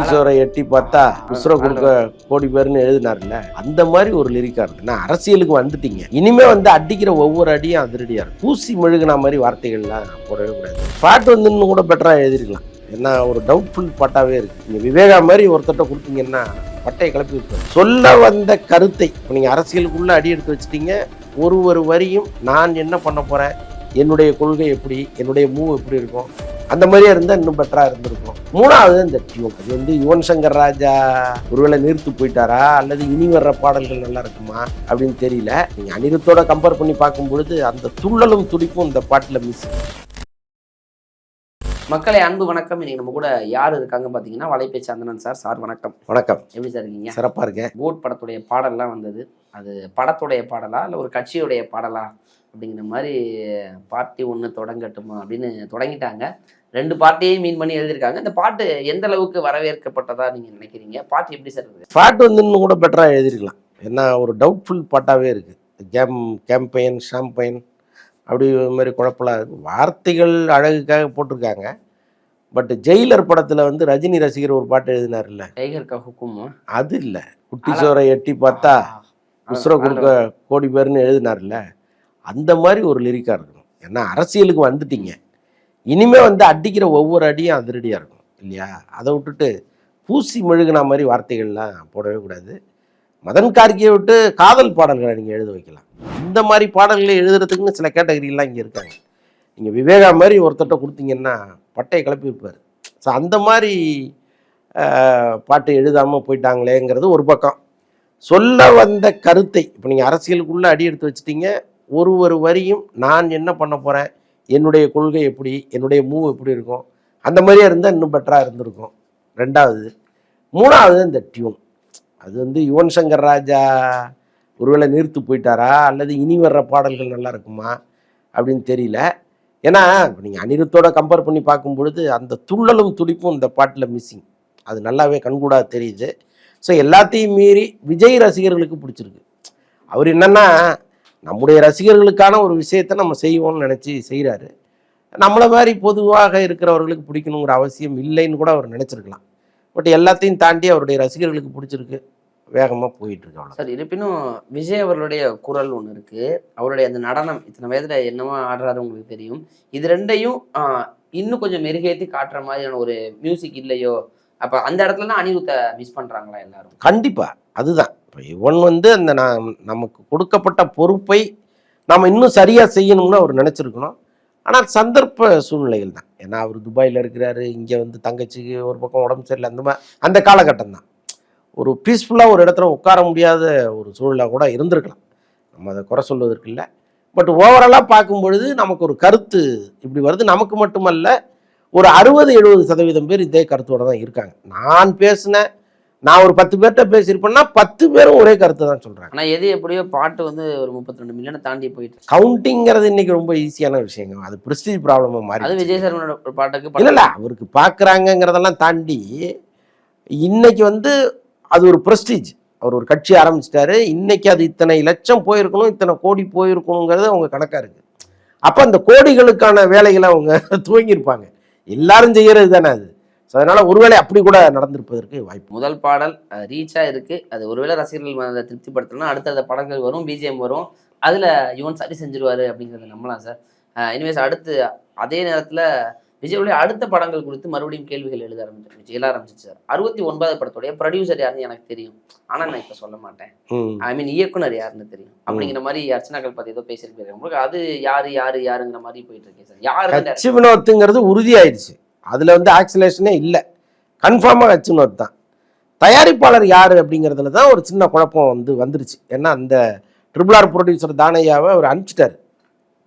ஈஸ்வரை எட்டி பார்த்தா உசுர கொடுக்க கோடி பேர்னு எழுதினார்ல. அந்த மாதிரி ஒரு லிரிக்கா இருக்கு. நான் அரசியலுக்கு வந்துட்டீங்க. இனிமே வந்து அடிக்கிற ஒவ்வொரு அடியும் அதிரடியா இருக்கும் பூசி மெழுகுன மாதிரி வார்த்தைகள்லாம் போடவே கூடாது. பாட்டு வந்து இன்னும் கூட பெட்டரா எழுதிருக்கலாம் ஏன்னா ஒரு டவுட்ஃபுல் பாட்டாவே இருக்கு. நீங்க விவேகா மாதிரி ஒருத்தட்ட கொடுத்தீங்கன்னா பட்டையை கிளப்பி விட்டுரும் சொல்ல வந்த கருத்தை நீங்க அரசியலுக்குள்ள அடி எடுத்து வச்சிட்டீங்க. ஒரு ஒரு வரியும் நான் என்ன பண்ண போறேன்? என்னுடைய கொள்கை எப்படி என்னுடைய மூவ் எப்படி இருக்கும் அந்த மாதிரியே இருந்தால் இன்னும் பெட்டராக இருந்திருக்கும். மூணாவது இந்த டியூன் அது வந்து யுவன் சங்கர் ராஜா ஒருவேளை நிறுத்து போயிட்டாரா அல்லது இனி வர்ற பாடல்கள் நல்லா இருக்குமா அப்படின்னு தெரியல. நீங்கள் அனிருத்தோட கம்பேர் பண்ணி பார்க்கும் பொழுது அந்த துள்ளலும் துடிப்பும் இந்த பாட்டில் மிஸ் மக்களை அன்பு வணக்கம். இன்னைக்கு நம்ம கூட யார் இருக்காங்க பார்த்தீங்கன்னா வலைப்பே சந்தனன் சார். சார் வணக்கம். வணக்கம். எப்படி சார் இருக்கீங்க? சிறப்பாக இருக்கேன். கோட் படத்துடைய பாடல்லாம் வந்தது. அது படத்துடைய பாடலா இல்லை ஒரு கட்சியுடைய பாடலா? அப்படிங்கிற மாதிரி பார்ட்டி ஒன்று தொடங்கட்டுமா அப்படின்னு தொடங்கிட்டாங்க. ரெண்டு பார்ட்டியையும் மீன் பண்ணி எழுதியிருக்காங்க. இந்த பாட்டு எந்த அளவுக்கு வரவேற்கப்பட்டதா நீங்க நினைக்கிறீங்க? பாட்டு எப்படி சார் இருக்குது? பாட்டு வந்து இன்னும் கூட பெட்டராக எழுதிருக்கலாம் ஏன்னா ஒரு டவுட்ஃபுல் பாட்டாகவே இருக்குது கேம் கேம்பெயின் ஷாம்பெயின் அப்படி மாதிரி குழப்பலாம் இருக்கு. வார்த்தைகள் அழகுக்காக போட்டிருக்காங்க. பட் ஜெயிலர் படத்தில் வந்து ரஜினி ரசிகர் ஒரு பாட்டு எழுதினார்ல. டைகர் கா ஹுக்குமா? அது இல்லை. குட்டி சோரை எட்டி பார்த்தா உசுர கொடுக்க கோடி பேர்னு எழுதினார்ல. அந்த மாதிரி ஒரு லிரிக்காக இருக்கணும். ஏன்னா அரசியலுக்கு வந்துட்டீங்க. இனிமே வந்து அடிக்கிற ஒவ்வொரு அடியும் அதிரடியாக இருக்கும் இல்லையா? அதை விட்டுட்டு பூசி மெழுகுன மாதிரி வார்த்தைகள்லாம் போடவே கூடாது. மதன் கார்கியை விட்டு காதல் பாடல்களை நீங்கள் எழுத வைக்கலாம். இந்த மாதிரி பாடல்களை எழுதுறதுக்குன்னு சில கேட்டகரியெல்லாம் இங்கே இருக்காங்க. நீங்கள் விவேகா மாதிரி ஒருத்தட்ட கொடுத்தீங்கன்னா பட்டையை கிளப்பி வைப்பார். ஸோ அந்த மாதிரி பாட்டு எழுதாமல் போயிட்டாங்களேங்கிறது ஒரு பக்கம். சொல்ல வந்த கருத்தை இப்போ நீங்கள் அரசியலுக்குள்ளே அடி எடுத்து வச்சிட்டீங்க ஒரு ஒரு வரியும் நான் என்ன பண்ண போகிறேன் என்னுடைய கொள்கை எப்படி? என்னுடைய மூவ் எப்படி இருக்கும்? அந்த மாதிரியே இருந்தால் இன்னும் பெட்டராக இருந்திருக்கும். ரெண்டாவது மூணாவது இந்த டியூன் அது வந்து யுவன் சங்கர் ராஜா ஒருவேளை நிறுத்து போயிட்டாரா? அல்லது இனி வர்ற பாடல்கள் நல்லா இருக்குமா? அப்படின்னு தெரியல. ஏன்னா இப்போ நீங்கள் அனிருத்தோட கம்பேர் பண்ணி பார்க்கும் பொழுது அந்த துள்ளலும் துடிப்பும் இந்த பாட்டில் மிஸ்ஸிங் அது நல்லாவே கண்கூடாக தெரியுது. ஸோ எல்லாத்தையும் மீறி விஜய் ரசிகர்களுக்கு பிடிச்சிருக்கு. அவர் என்னென்னா நம்முடைய ரசிகர்களுக்கான ஒரு விஷயத்தை நம்ம செய்வோம்னு நினச்சி செய்கிறாரு நம்மளை மாதிரி பொதுவாக இருக்கிறவர்களுக்கு பிடிக்கணுங்கிற அவசியம் இல்லைன்னு கூட அவர் நினச்சிருக்கலாம். பட் எல்லாத்தையும் தாண்டி அவருடைய ரசிகர்களுக்கு பிடிச்சிருக்கு. வேகமாக போயிட்டு இருக்கு அவ்வளோ சார் இருப்பினும் விஜய் அவர்களுடைய குரல் ஒன்று இருக்கு. அவருடைய அந்த நடனம் இத்தனை வயதுல என்னவோ ஆடுறாரு உங்களுக்கு தெரியும். இது ரெண்டையும் இன்னும் கொஞ்சம் மெருகேற்றி காட்டுற மாதிரியான ஒரு மியூசிக் இல்லையோ? அப்ப அந்த இடத்துல தான் அனிருத்தை மிஸ் பண்றாங்களா எல்லாரும்? கண்டிப்பாக அதுதான். இப்போ இவன் வந்து அந்த நாம் நமக்கு கொடுக்கப்பட்ட பொறுப்பை நாம் இன்னும் சரியாக செய்யணும்னு அவர் நினச்சிருக்கணும். ஆனால் சந்தர்ப்ப சூழ்நிலைகள் தான். ஏன்னா அவர் துபாயில் இருக்கிறாரு இங்கே வந்து தங்கச்சிக்கு ஒரு பக்கம் உடம்பு சரியில்லை அந்த மாதிரி அந்த காலகட்டம் தான். ஒரு பீஸ்ஃபுல்லாக ஒரு இடத்துல உட்கார முடியாத ஒரு சூழ்நிலை கூட இருந்திருக்கலாம். நம்ம அதை குறை சொல்வதற்கு இல்லை. பட் ஓவராலாக பார்க்கும் பொழுது நமக்கு ஒரு கருத்து இப்படி வருது. நமக்கு மட்டுமல்ல ஒரு அறுபது எழுபது சதவீதம் பேர் இதே கருத்தோடு தான் இருக்காங்க. நான் பேசின நான் ஒரு பத்து பேர்கிட்ட பேசியிருப்பேன்னா பத்து பேரும் ஒரே கருத்தை தான் சொல்கிறாங்க ஆனா எது எப்படியோ பாட்டு வந்து ஒரு முப்பத்தி ரெண்டு மில்லியனை தாண்டி போயிட்டு. கவுண்டிங்கிறது இன்னைக்கு ரொம்ப ஈஸியான விஷயங்க அது பிரஸ்டீஜ் ப்ராப்ளமாக மாறி அது விஜய் சார் ஒரு பாட்டுக்கு இல்லை இல்லை அவருக்கு பார்க்குறாங்கங்கிறதெல்லாம் தாண்டி இன்னைக்கு வந்து அது ஒரு பிரஸ்டீஜ் அவர் ஒரு கட்சி ஆரம்பிச்சிட்டாரு. இன்னைக்கு அது இத்தனை லட்சம் போயிருக்கணும் இத்தனை கோடி போயிருக்கணுங்கிறது அவங்க கணக்காக இருக்குது அப்போ அந்த கோடிகளுக்கான வேலைகளை அவங்க துவங்கியிருப்பாங்க. எல்லாரும் செய்யறது தானே அது? ஸோ அதனால ஒருவேளை அப்படி கூட நடந்திருப்பதற்கு வாய்ப்பு. முதல் பாடல் ரீச்சா இருக்கு. அது ஒருவேளை ரசிகர்கள் மனதை திருப்திப்படுத்தலாம் அடுத்தடுத்த படங்கள் வரும் பிஜிஎம் வரும். அதுல யுவன் சரி செஞ்சிருவாரு அப்படிங்கறத நம்பலாம் சார் இனிவேஸ் அடுத்து அதே நேரத்துல விஜயுடைய அடுத்த படங்கள் குறித்து மறுபடியும் கேள்விகள் எழுத ஆரம்பிச்சிருச்சு எழ ஆரம்பிச்சிச்சு சார் அறுபத்தி ஒன்பதாவது படத்துடைய ப்ரொடியூசர் யாருன்னு எனக்கு தெரியும். ஆனா நான் இப்ப சொல்ல மாட்டேன். ஐ மீன் இயக்குனர் யாருன்னு தெரியும். அப்படிங்கிற மாதிரி அர்ச்சனாக்கள் பத்தி ஏதோ பேசியிருக்காரு உங்களுக்கு அது யாரு யாரு யாருங்கிற மாதிரி போயிட்டு இருக்கேன் சார் யாரு வினோத்துங்கிறது உறுதியாயிடுச்சு. அதில் வந்து ஆக்சிலேஷனே இல்லை. கன்ஃபார்மாக வச்சுன்னு தான் தயாரிப்பாளர் யார் அப்படிங்கிறதுல தான் ஒரு சின்ன குழப்பம் வந்து வந்துருச்சு. ஏன்னா அந்த ட்ரிபிள் ஆர் ப்ரொடியூசர் தானையாவை அவர் அனுப்பிச்சிட்டார்.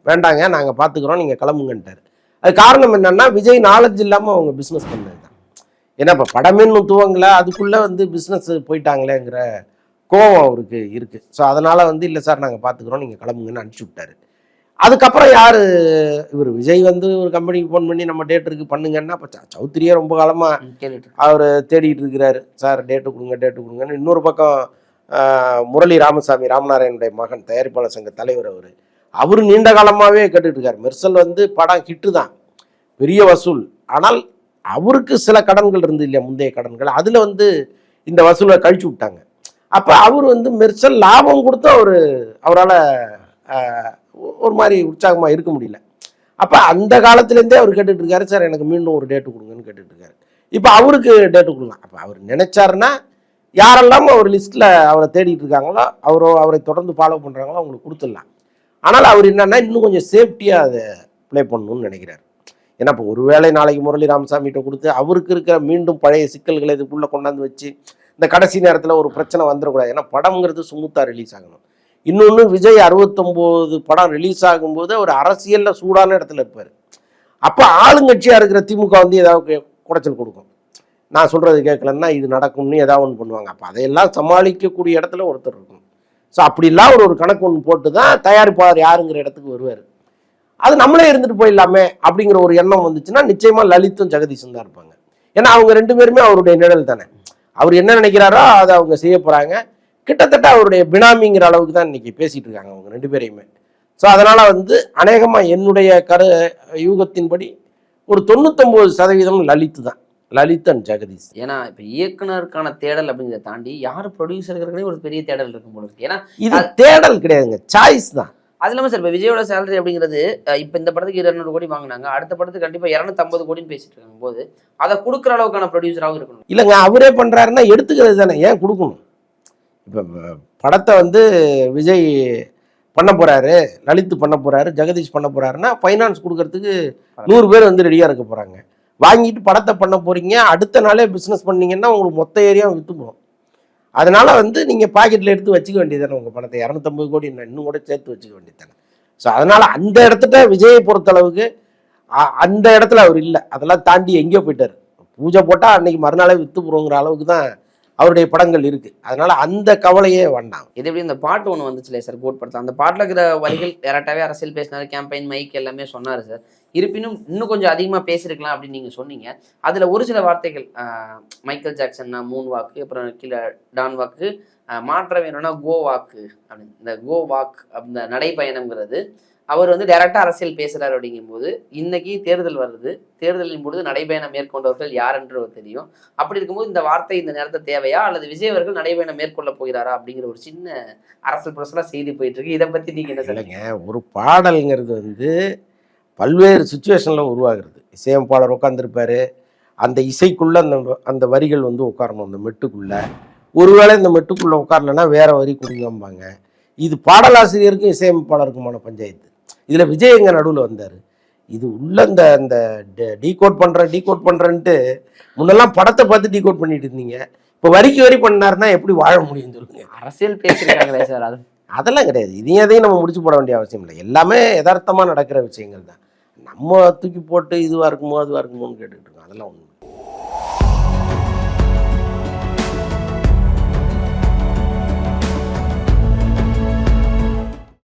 வேண்டாங்க நாங்கள் பார்த்துக்குறோம் நீங்கள் கிளம்புங்கன்ட்டார். அது காரணம் என்னென்னா விஜய் நாலேஜ் இல்லாமல் அவங்க பிஸ்னஸ் பண்ணது தான் ஏன்னா இப்போ படமே இன்னும் அதுக்குள்ளே வந்து பிஸ்னஸ் போயிட்டாங்களேங்கிற கோவம் அவருக்கு இருக்குது ஸோ அதனால் வந்து இல்லை சார் நாங்கள் பார்த்துக்குறோம் நீங்கள் கிளம்புங்கன்னு அனுப்பிச்சி விட்டாரு. அதுக்கப்புறம் யார்? இவர் விஜய் வந்து ஒரு கம்பெனிக்கு ஃபோன் பண்ணி நம்ம டேட் இருக்கு பண்ணுங்கன்னா அப்போ சௌத்ரியே ரொம்ப காலமாக கேட்டுட்டு. அவர் தேடிட்டு இருக்கிறாரு. சார் டேட்டு கொடுங்க டேட்டு கொடுங்கன்னு. இன்னொரு பக்கம் முரளி ராமசாமி ராமநாராயணுடைய மகன் தயாரிப்பாளர் சங்க தலைவர் அவர். அவர் நீண்ட காலமாகவே கேட்டுட்டு இருக்காரு. மெர்சல் வந்து படம் ஹிட்டு தான் பெரிய வசூல். ஆனால் அவருக்கு சில கடன்கள் இருந்து இல்லையா முந்தைய கடன்கள். அதில் வந்து இந்த வசூலை கழிச்சு விட்டாங்க. அப்போ அவர் வந்து மெர்சல் லாபம் கொடுத்து அவர் அவரால் ஒரு மாதிரி உற்சாகமாக இருக்க முடியல. அப்போ அந்த காலத்துலேருந்தே அவர் கேட்டுட்டு இருக்காரு சார் எனக்கு மீண்டும் ஒரு டேட்டு கொடுங்கன்னு கேட்டுட்டு இருக்காரு இப்போ அவருக்கு டேட்டு கொடுக்கலாம். அப்போ அவர் நினைச்சாருன்னா யாரெல்லாம் அவர் லிஸ்ட்டில் அவரை தேடிட்டு இருக்காங்களோ அவரோ அவரை தொடர்ந்து ஃபாலோ பண்ணுறாங்களோ அவங்களுக்கு கொடுத்துடலாம். ஆனால் அவர் என்னன்னா இன்னும் கொஞ்சம் சேஃப்டியாக அதை ப்ளே பண்ணணும்னு நினைக்கிறார். ஏன்னா இப்போ ஒருவேளை நாளைக்கு முரளி ராமசாமிகிட்ட கொடுத்து அவருக்கு இருக்கிற மீண்டும் பழைய சிக்கல்களை இதுக்குள்ளே கொண்டாந்து வச்சு இந்த கடைசி நேரத்தில் ஒரு பிரச்சனை வந்துடக்கூடாது. ஏன்னா படம்ங்கிறது சுமூத்தாக ரிலீஸ் ஆகணும். இன்னொன்று விஜய் அறுபத்தொம்போது படம் ரிலீஸ் ஆகும்போது அவர் அரசியலில் சூடான இடத்துல இருப்பார். அப்போ ஆளுங்கட்சியாக இருக்கிற திமுக வந்து ஏதாவது குடைச்சல் கொடுக்கும். நான் சொல்கிறது கேட்கலன்னா இது நடக்கும்னு ஏதாவது ஒன்று பண்ணுவாங்க. அப்போ அதையெல்லாம் சமாளிக்கக்கூடிய இடத்துல ஒருத்தர் இருக்கும் ஸோ அப்படிலாம் ஒரு ஒரு கணக்கு ஒன்று போட்டு தான் தயாரிப்பாளர் யாருங்கிற இடத்துக்கு வருவார். அது நம்மளே இருந்துட்டு போயிடலாமே அப்படிங்கிற ஒரு எண்ணம் வந்துச்சுன்னா நிச்சயமாக லலித்தும் ஜெகதீஷும் தான் இருப்பாங்க. ஏன்னா அவங்க ரெண்டு பேருமே அவருடைய நிழல் தானே. அவர் என்ன நினைக்கிறாரோ அதை அவங்க செய்ய போகிறாங்க கிட்டத்தட்ட அவருடைய பினாமிங்கிற அளவுக்கு தான் இன்னைக்கு பேசிட்டு இருக்காங்க அவங்க ரெண்டு பேரையுமே. ஸோ அதனால வந்து அநேகமா என்னுடைய கரு யூகத்தின்படி ஒரு தொண்ணூத்தொம்பது சதவீதம் லலித் தான். லலித் அண்ட் ஜெகதீஷ். ஏன்னா இப்போ இயக்குனருக்கான தேடல் அப்படிங்கிறத தாண்டி யார் ப்ரொடியூசருக்குனே ஒரு பெரிய தேடல் இருக்கும் போல இருக்கு. ஏன்னா இது தேடல் கிடையாதுங்க. சாய்ஸ் தான். அது இல்லாமல் சார் இப்போ விஜயோட சேலரி அப்படிங்கிறது இப்போ இந்த படத்துக்கு இருநூறு கோடி வாங்கினாங்க. அடுத்த படத்துக்கு கண்டிப்பாக இரநூத்தம்பது கோடின்னு பேசிட்டு இருக்காங்க போது அதை கொடுக்குற அளவுக்கான ப்ரொடியூசராகவும் இருக்கணும். இல்லைங்க அவரே பண்றாருன்னா எடுத்துக்கிறது தானே. ஏன் கொடுக்கணும்? இப்போ படத்தை வந்து விஜய் பண்ண போகிறாரு லலித் பண்ண போகிறாரு ஜெகதீஷ் பண்ண போகிறாருன்னா ஃபைனான்ஸ் கொடுக்கறதுக்கு நூறு பேர் வந்து ரெடியாக இருக்க போகிறாங்க வாங்கிட்டு படத்தை பண்ண போகிறீங்க அடுத்த நாளே பிஸ்னஸ் பண்ணீங்கன்னா உங்களுக்கு மொத்த ஏரியா விற்று போகும். அதனால் வந்து நீங்கள் பாக்கெட்ல எடுத்து வச்சுக்க வேண்டியதானே உங்கள் பணத்தை. இரநூத்தம்பது கோடி நான் இன்னும் கூட சேர்த்து வச்சுக்க வேண்டியதானே ஸோ அதனால் அந்த இடத்துல விஜயை பொறுத்தளவுக்கு அ- அந்த இடத்துல அவர் இல்லை. அதெல்லாம் தாண்டி எங்கேயோ போயிட்டார். பூஜை போட்டால் அன்னைக்கு மறுநாளே விற்று போகிறோங்கிற அளவுக்கு தான் அவருடைய படங்கள் இருக்கு. அதனால அந்த கவலையே வேண்டாம். இது எப்படி இந்த பாட்டு ஒன்று வந்துச்சுலே சார் கோட் படத்தில். அந்த பாட்டில் இருக்கிற வரிகள் டேரக்டாகவே அரசியல் பேசினார் கேம்பெயின் மைக் எல்லாமே சொன்னார் சார். இருப்பினும் இன்னும் கொஞ்சம் அதிகமாக பேசியிருக்கலாம் அப்படின்னு நீங்கள் சொன்னீங்க. அதில் ஒரு சில வார்த்தைகள் மைக்கேல் ஜாக்சன்னா மூன் வாக்கு அப்புறம் கீழே டான் வாக்கு மாற்ற வேணும்னா கோ வாக்கு அப்படின்னு. இந்த கோ வாக் அந்த நடைப்பயணம்ங்கிறது அவர் வந்து டைரக்டா அரசியல் பேசுறாரு அப்படிங்கும்போது இன்னைக்கு தேர்தல் வருது. தேர்தலின் பொழுது நடைபயணம் மேற்கொண்டவர்கள் யார் என்று தெரியும். அப்படி இருக்கும்போது இந்த வார்த்தை இந்த நேரத்தை தேவையா? அல்லது விஜய் அவர்கள் நடைபயணம் மேற்கொள்ள போகிறாரா? அப்படிங்கிற ஒரு சின்ன அரசியல் புரசலா செய்தி போயிட்டு இருக்கு. இதை பத்தி நீங்க என்ன சொல்லுங்க ஒரு பாடல்ங்கிறது வந்து பல்வேறு சுச்சுவேஷனில் உருவாகிறது. இசையமைப்பாளர் உட்காந்துருப்பாரு அந்த இசைக்குள்ள அந்த அந்த வரிகள் வந்து உட்காரணும். அந்த மெட்டுக்குள்ள. ஒருவேளை இந்த மெட்டுக்குள்ள உட்காரலன்னா வேற வரி கொடுங்கம்பாங்க. இது பாடலாசிரியருக்கும் இசையமைப்பாளருக்குமான பஞ்சாயத்து. இதுல விஜய் எங்க நடுவில் வந்தார். இது உள்ள இந்த இந்த டீகோட் பண்றேன் டீகோட் பண்றேன்ட்டு முன்னெல்லாம் படத்தை பார்த்து டீகோட் பண்ணிட்டு இருந்தீங்க. இப்போ வரிக்கு வரி பண்ணாருன்னா எப்படி வாழ முடியும் சொல்லுங்க. அரசியல் பேசிருக்காங்களே சார் அது. அதெல்லாம் கிடையாது. இதையும் அதையும் நம்ம முடிச்சு போட வேண்டிய அவசியம் இல்லை. எல்லாமே யதார்த்தமா நடக்கிற விஷயங்கள் தான். நம்ம தூக்கி போட்டு இதுவா இருக்குமோ அதுவா இருக்குமோன்னு கேட்டுட்டு இருக்கோம். அதெல்லாம் ஒன்றும்